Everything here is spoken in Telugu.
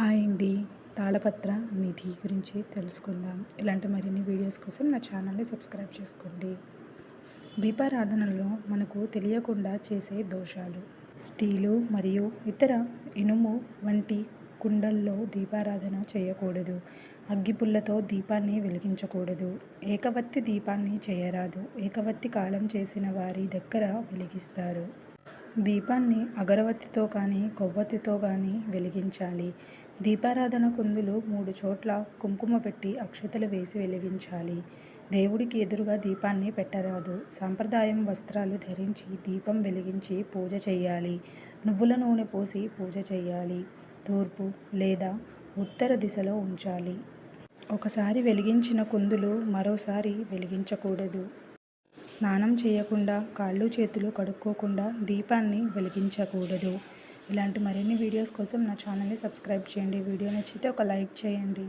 హాయ్ అండి తాళపత్ర నిధి గురించి తెలుసుకుందాం. ఇలాంటి మరిన్ని వీడియోస్ కోసం నా ఛానల్ని సబ్స్క్రైబ్ చేసుకోండి. దీపారాధనలో మనకు తెలియకుండా చేసే దోషాలు. స్టీలు మరియు ఇతర ఇనుము వంటి కుండల్లో దీపారాధన చేయకూడదు. అగ్గిపుల్లతో దీపాన్ని వెలిగించకూడదు. ఏకవత్తి దీపాన్ని చేయరాదు. ఏకవత్తి కాలం చేసిన వారి దగ్గర వెలిగిస్తారు. దీపాన్ని అగరవత్తితో కానీ కొవ్వొత్తితో కానీ వెలిగించాలి. దీపారాధన కుందులు మూడు చోట్ల కుంకుమ పెట్టి అక్షతలు వేసి వెలిగించాలి. దేవుడికి ఎదురుగా దీపాన్ని పెట్టరాదు. సాంప్రదాయం వస్త్రాలు ధరించి దీపం వెలిగించి పూజ చేయాలి నువ్వుల నూనె పోసి పూజ చేయాలి తూర్పు లేదా ఉత్తర దిశలో ఉంచాలి. ఒకసారి వెలిగించిన కుందులు మరోసారి వెలిగించకూడదు. స్నానం చేయకుండా కాళ్ళు చేతులు కడుక్కోకుండా దీపాన్ని వెలిగించకూడదు. ఇలాంటి మరిన్ని వీడియోస్ కోసం నా ఛానల్ని సబ్స్క్రైబ్ చేయండి. వీడియో నచ్చితే ఒక లైక్ చేయండి.